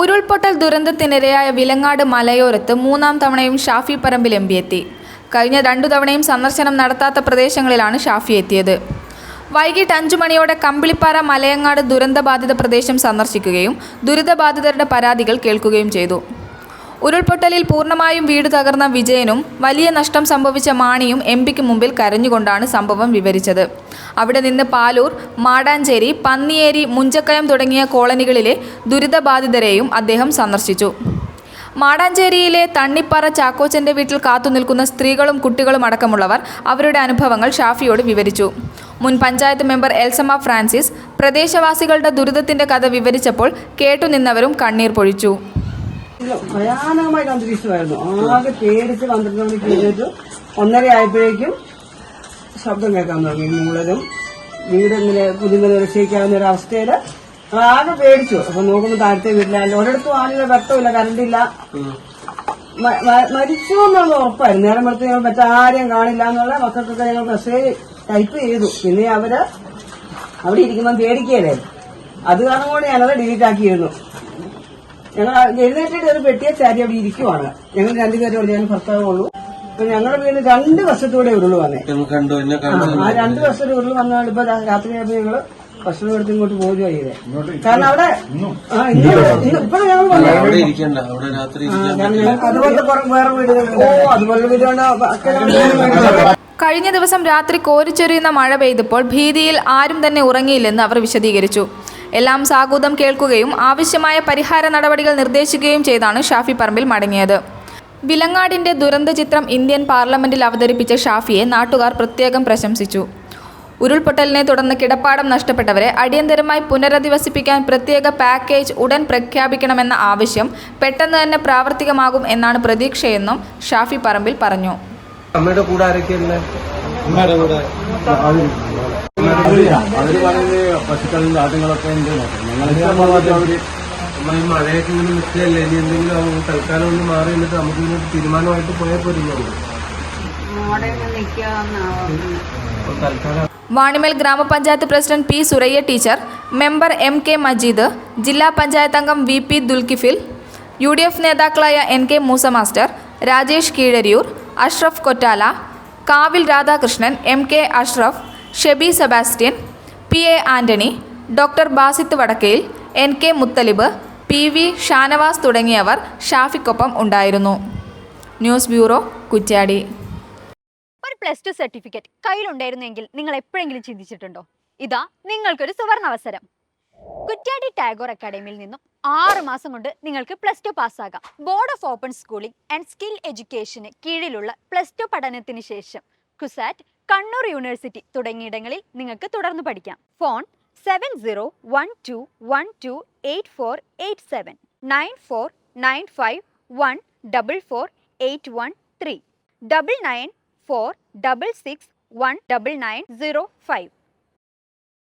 ഉരുൾപൊട്ടൽ ദുരന്തത്തിനിരയായ വിലങ്ങാട് മലയോരത്ത് മൂന്നാം തവണയും ഷാഫി പറമ്പിൽ എം പി എത്തി കഴിഞ്ഞ രണ്ടു തവണയും സന്ദർശനം നടത്താത്ത പ്രദേശങ്ങളിലാണ് ഷാഫി എത്തിയത്. വൈകിട്ട് അഞ്ചു മണിയോടെ കമ്പിളിപ്പാറ മലയങ്ങാട് ദുരന്തബാധിത പ്രദേശം സന്ദർശിക്കുകയും ദുരിതബാധിതരുടെ പരാതികൾ കേൾക്കുകയും ചെയ്തു. ഉരുൾപൊട്ടലിൽ പൂർണമായും വീട് തകർന്ന വിജയനും വലിയ നഷ്ടം സംഭവിച്ച മാണിയും എം പിക്ക് മുമ്പിൽ കരഞ്ഞുകൊണ്ടാണ് സംഭവം വിവരിച്ചത്. അവിടെ നിന്ന് പാലൂർ മാടാഞ്ചേരി പന്നിയേരി മുഞ്ചക്കയം തുടങ്ങിയ കോളനികളിലെ ദുരിതബാധിതരെയും അദ്ദേഹം സന്ദർശിച്ചു. മാടാഞ്ചേരിയിലെ തണ്ണിപ്പാറ ചാക്കോച്ചന്റെ വീട്ടിൽ കാത്തുനിൽക്കുന്ന സ്ത്രീകളും കുട്ടികളും അടക്കമുള്ളവർ അവരുടെ അനുഭവങ്ങൾ ഷാഫിയോട് വിവരിച്ചു. മുൻ പഞ്ചായത്ത് മെമ്പർ എൽസമ്മ ഫ്രാൻസിസ് പ്രദേശവാസികളുടെ ദുരിതത്തിന്റെ കഥ വിവരിച്ചപ്പോൾ കേട്ടുനിന്നവരും കണ്ണീർ പൊഴിച്ചു. ഭയാനകമായിട്ട് അന്തരീക്ഷമായിരുന്നു ആകെ പേടിച്ച് പന്ത്രണ്ട് മണിക്ക് എഴുന്നേറ്റു ഒന്നര ആയപ്പോഴേക്കും ശബ്ദം കേൾക്കാൻ തുടങ്ങി മുകളിലും വീട് ഇങ്ങനെ പുതിയ രക്ഷിക്കാവുന്ന ഒരു അവസ്ഥയിൽ ആകെ പേടിച്ചു. അപ്പൊ നോക്കുമ്പോൾ താഴത്തെ വീട്ടിലായാലും ഒരിടത്തും ആളില്ല വെട്ടമില്ല മ- മരിച്ചു എന്നുള്ള ഉറപ്പായിരുന്നു. നേരം വെളുത്ത് ഞങ്ങൾ മറ്റാരെയും കാണില്ല എന്നുള്ള മക്കൾക്കൊക്കെ ഞങ്ങൾ മെസ്സേജ് ടൈപ്പ് ചെയ്തു. പിന്നെ അവർ അവിടെ ഇരിക്കുമ്പോൾ പേടിക്കുകയല്ലേ? അത് കാരണം കൊണ്ട് ഞാനത് ഡിലീറ്റ് ആക്കിയിരുന്നു. ഞങ്ങൾ എഴുന്നേറ്റിട്ട് ഒരു പെട്ടിയ ചാരി അവിടെ ഇരിക്കുവാണ്. ഞങ്ങൾ രണ്ടുപേരും ഞാൻ ഭർത്താവേ ഉള്ളൂ അപ്പൊ ഞങ്ങളുടെ വീട് രണ്ട് വർഷത്തൂടെ ഉരുൾ വന്നേ. ഞങ്ങൾ കണ്ടു എന്നെ ആ, ആ രണ്ട് വർഷത്തെ ഉരുൾ വന്നാൽ ഇപ്പൊ രാത്രി ആയപ്പോ ഞങ്ങൾ ഭക്ഷണം എടുത്ത് ഇങ്ങോട്ട് പോവുക ചെയ്തേ. കാരണം അവിടെ ഇപ്പോഴും ഞങ്ങൾ കാരണം ഞങ്ങൾക്ക് അതുപോലത്തെ വേറെ വീടുകളുണ്ട്. ഓ അതുപോലെ വീടുണ്ട് കഴിഞ്ഞ ദിവസം രാത്രി കോരിച്ചൊരിയുന്ന മഴ പെയ്തപ്പോൾ ഭീതിയിൽ ആരും തന്നെ ഉറങ്ങിയില്ലെന്ന് അവർ വിശദീകരിച്ചു. എല്ലാം സാഗൂതം കേൾക്കുകയും ആവശ്യമായ പരിഹാര നടപടികൾ നിർദ്ദേശിക്കുകയും ചെയ്താണ് ഷാഫി പറമ്പിൽ മടങ്ങിയത്. വിലങ്ങാടിന്റെ ദുരന്ത ചിത്രം ഇന്ത്യൻ പാർലമെന്റിൽ അവതരിപ്പിച്ച ഷാഫിയെ നാട്ടുകാർ പ്രത്യേകം പ്രശംസിച്ചു. ഉരുൾപൊട്ടലിനെ തുടർന്ന് കിടപ്പാടം നഷ്ടപ്പെട്ടവരെ അടിയന്തരമായി പുനരധിവസിപ്പിക്കാൻ പ്രത്യേക പാക്കേജ് ഉടൻ പ്രഖ്യാപിക്കണമെന്ന ആവശ്യം പെട്ടെന്ന് തന്നെ പ്രാവർത്തികമാകും എന്നാണ് പ്രതീക്ഷയെന്നും ഷാഫി പറമ്പിൽ പറഞ്ഞു. അമ്മയുടെ കൂടെ ആരൊക്കെയല്ലേ അവർ പറയുന്നത് പശുക്കളും ആദ്യങ്ങളൊക്കെ ഉണ്ട്. അമ്മ ഈ മഴയൊക്കെ ഇങ്ങനെ നിൽക്കുകയല്ലേ? ഇനി എന്തെങ്കിലും തൽക്കാലം ഒന്ന് മാറി നിന്നിട്ട് നമുക്ക് ഇങ്ങനെ തീരുമാനമായിട്ട് പോയാൽ പോരും അപ്പൊ തൽക്കാലം വാണിമേൽ ഗ്രാമപഞ്ചായത്ത് president P Suraiya teacher member M K Majeed ജില്ലാ പഞ്ചായത്ത് അംഗം V P Dulkifil U D F നേതാക്കളായ N K Moosa master Rajesh Keezhariyur Ashraf Kottala Kavil Radhakrishnan M K Ashraf Shebi Sebastian P A Antony doctor Basith Vadakkayil N K Muthalib P V Shanavas തുടങ്ങിയവർ ഷാഫിക്കൊപ്പം ഉണ്ടായിരുന്നു. News bureau Kuttiady. ഒരു plus to certificate കയ്യിലുണ്ടായിരുന്നെങ്കിൽ നിങ്ങൾ എപ്പോഴെങ്കിലും ചിന്തിച്ചിട്ടുണ്ടോ? ഇതാ നിങ്ങൾക്കൊരു സുവർണ അവസരം കുറ്റ്യാടി ടാഗോർ അക്കാഡമിയിൽ നിന്നും ആറ് മാസം കൊണ്ട് നിങ്ങൾക്ക് plus two പാസ്സാകാം. Board of open schooling and skill എഡ്യൂക്കേഷന് കീഴിലുള്ള പ്ലസ് ടു പഠനത്തിന് ശേഷം. കുസാറ്റ് കണ്ണൂർ യൂണിവേഴ്സിറ്റി തുടങ്ങിയിടങ്ങളിൽ നിങ്ങൾക്ക് തുടർന്ന് പഠിക്കാം. Phone seven zero one two one two eight four eight seven nine four nine five one double four eight one three double nine four double six one double nine zero five